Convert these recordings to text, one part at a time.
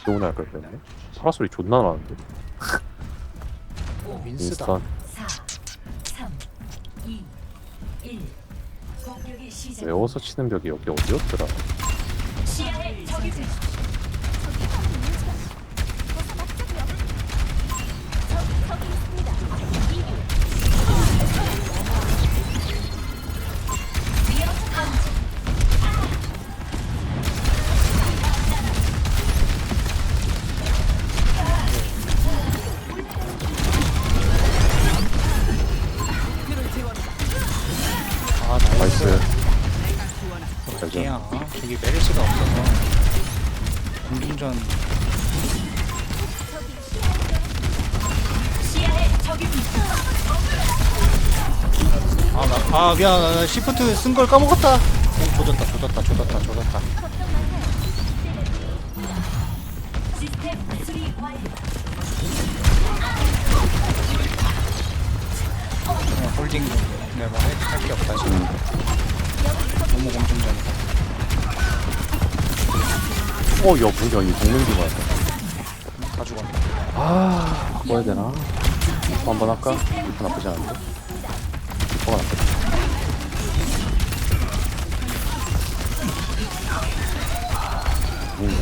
지동훈 할걸 그랬네 파라솔이 존나 나는데 윈스다. 윈스턴 4, 3, 2, 1. 공격이 시작. 외워서 치는 벽이 여기 어디였더라 시야에 적이 들. 알죠 어디야? 저기 메르시가 없어서 공중전 들. 아나 아 미안 나 시프트 쓴 걸 까먹었다. 오 조졌다 조졌다 조졌다 조졌다. 그냥 홀딩 내가 할게 없다 지금. 너무 공중전이다. 어 야 뭐야 이 동맹기 맞아 다 죽었네. 아 바꿔야 되나 리퍼 한번 할까? 리퍼 나쁘지 않은데 리퍼가 나쁘지 음.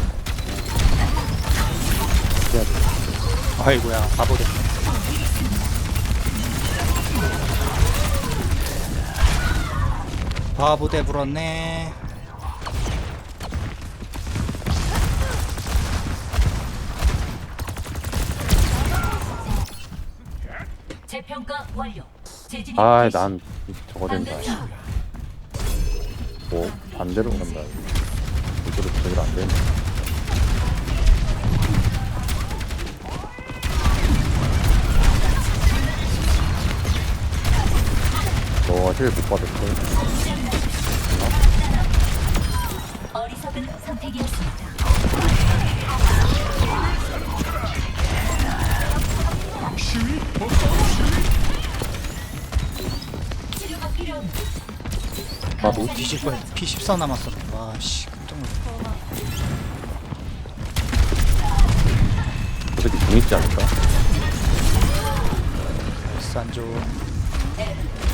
아이고야 바보들. 바보 대 불었네. 재평가 완료. 재진입 아, 개시. 난 저거 된다. 뭐 반대로 간다. 이대로 저기로 안 되네. 너힐못 받았어. 어 리석은 선택이었습니다. 치료가 필요합니다. 나도 뒤질 뻔. P14 남았어. 와씨 깜짝 놀랐. 어차피 공 있지 않을까? 산조. 적을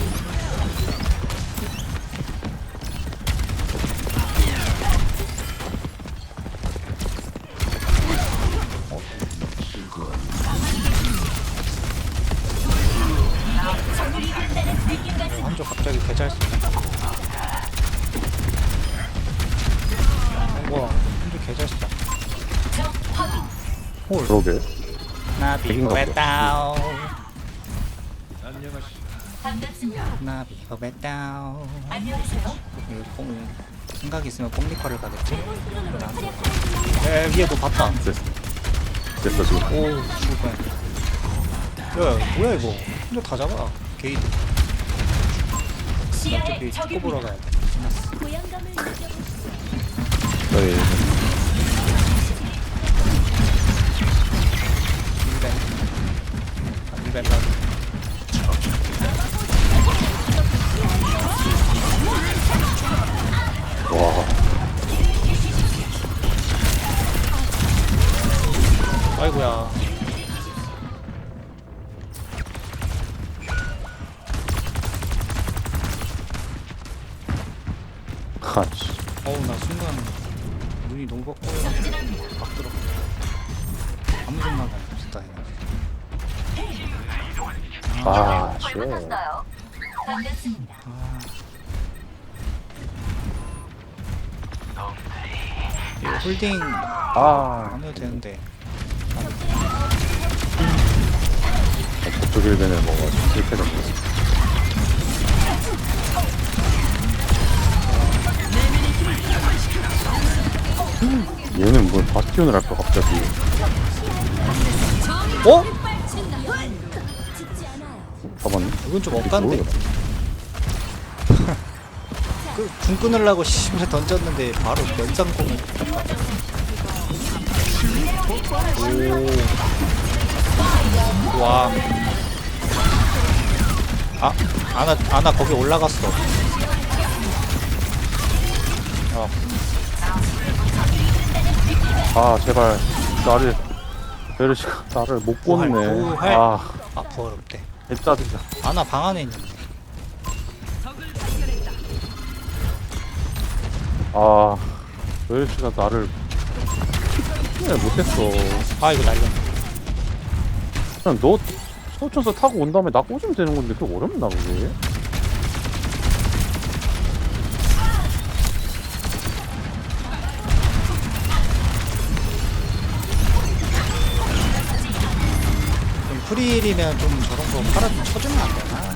백인가 보다. 거베다오. 반갑습니다. 나비 거베다오. 안녕하세요. 생각 있으면 뽕리퍼를 가겠지? 에 위에도 봤다. 됐어. 됐어 지금. 오 죽을 뻔. 야 뭐야 이거? 한조 다 잡아. 게이드. 시야에 축구 보러 들. 가야 돼. 끝났어. 일벤. 아, 일벤 가. 와 아이고야. 하씨. 어우 나 순간 눈이 너무 뻑뻑 아 씨. 반갑습니다. 이거 홀딩 아 안 해도 되는데. 저쪽 일변을 먹어가지고 실패했네. 얘는 뭘 바스티온을 할까 갑자기 어? 이건 좀 억간데. 그, 궁 끊으려고 씨발 던졌는데 바로 연상공을 오. 와. 아, 아나, 아나 거기 올라갔어. 어, 아 제발 나를 베르시가 나를 못 꽂네 부활. 아아 부어렵대 개짜증나 아나 방 안에 있는데 아 베르시가 나를 네, 못했어. 아 이거 날렸네. 그냥 너 서쳐서 타고 온 다음에 나 꽂으면 되는 건데 그게 어렵나 그게? 좀 프리일이면 좀 저런 거 팔아 좀 쳐주면 안 되나?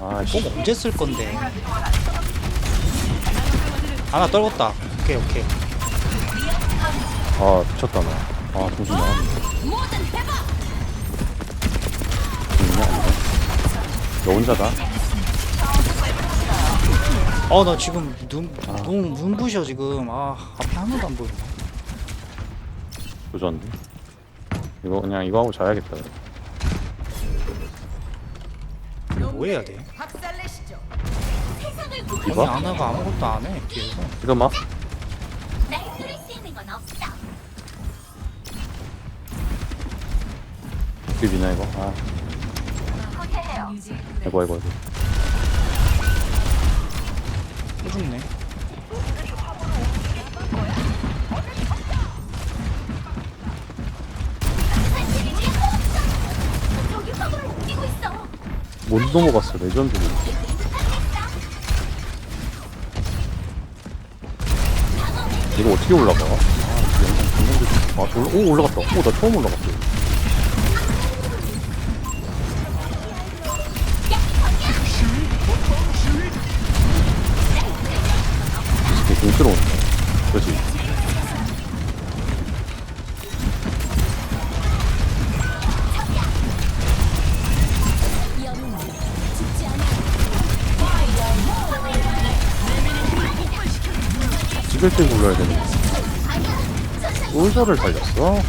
아. 아씨 꼭 언제 쓸 건데? 하나 떨궜다. 오케이 오케이. 아 미쳤다 나아 정신 나갔네 정신이 아니네 너 혼자다 어 나 지금 눈 아. 너무 눈부셔 지금. 아 앞에 하나도 안 보이네. 도전 이거 그냥 이거 하고 자야겠다. 뭐 해야 돼? 아니 이봐 아나가 아무것도 안 해. 뒤에서. 이거 막 날 뚫을 수 있는 건 없어. 비비나 이거 아 후퇴해요. 이거 이거 이거 또 죽네. 못 넘어갔어 레전드로 이거 어떻게 올라가? 아 정상적이 아오 올라갔다. 오 나 처음 올라갔어. 이게 공스러운데 그렇지 찍을 때 골라야 되는데 솔저를 살렸어?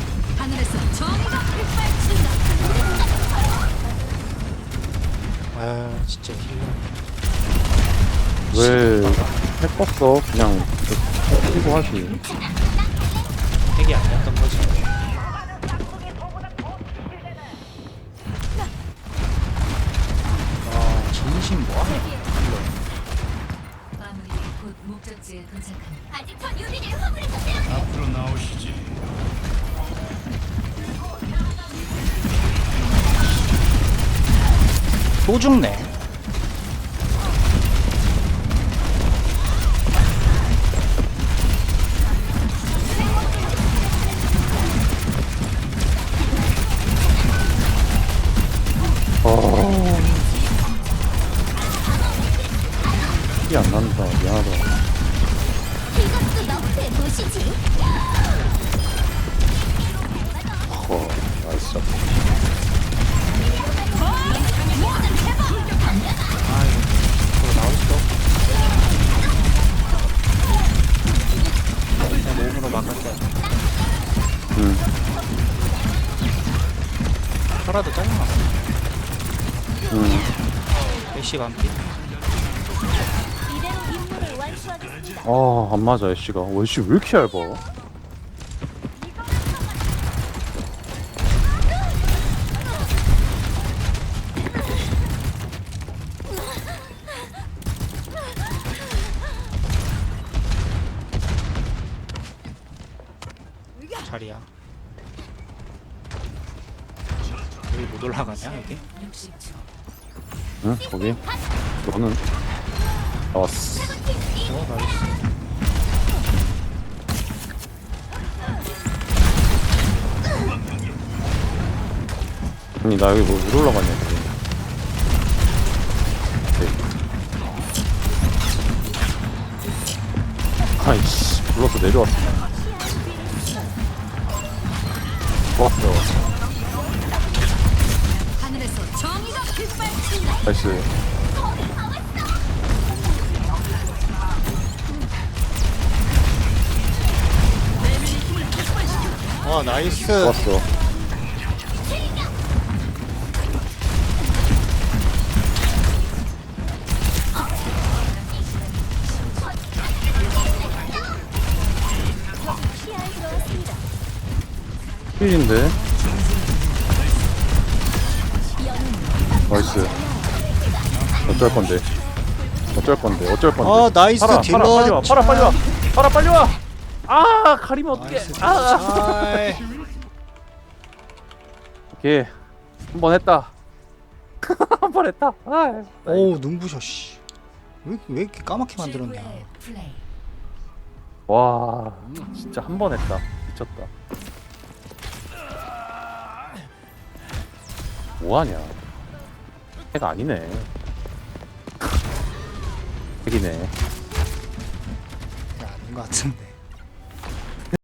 아 진짜 힐러. 왜 해뻤어 그냥 뛰고 하지 핵이 아니었던 거지. 아 진심 뭐하네. 목적지에 도착합니다. 아직 전 유리를 화물에 탔어요. 앞으로 나오시지. 또 죽네. 애쉬 반피. 아, 안 맞아, 애쉬가. 어, 애쉬 왜 이렇게 얇아? 자리야. 여기 못 올라가냐 여기? 60초. 응, 거기? 너는? 나왔어. 아니, 나 여기 뭐, 못 올라가냐. 오케이. 아이씨, 불러서 내려왔어. 좋았어. 나이스. 아 나이스. 좋았어. 인데? 나이스. 어쩔 건데. 어쩔 건데. 어쩔 건데. 아, 나이스 팔아, 딜러. 팔아, 빨리 와. 팔아 빨리 와. 팔아 빨리 와. 아 가리면 어떡해. 나이스 아. 아이. 오케이. 한번 했다. 한 번 했다. 아. 어우 눈부셔 씨. 왜, 왜 이렇게 까맣게 만들었냐. 와 진짜 한 번 했다. 미쳤다. 뭐하냐? 해가 아니네. 야 아닌 것 같은데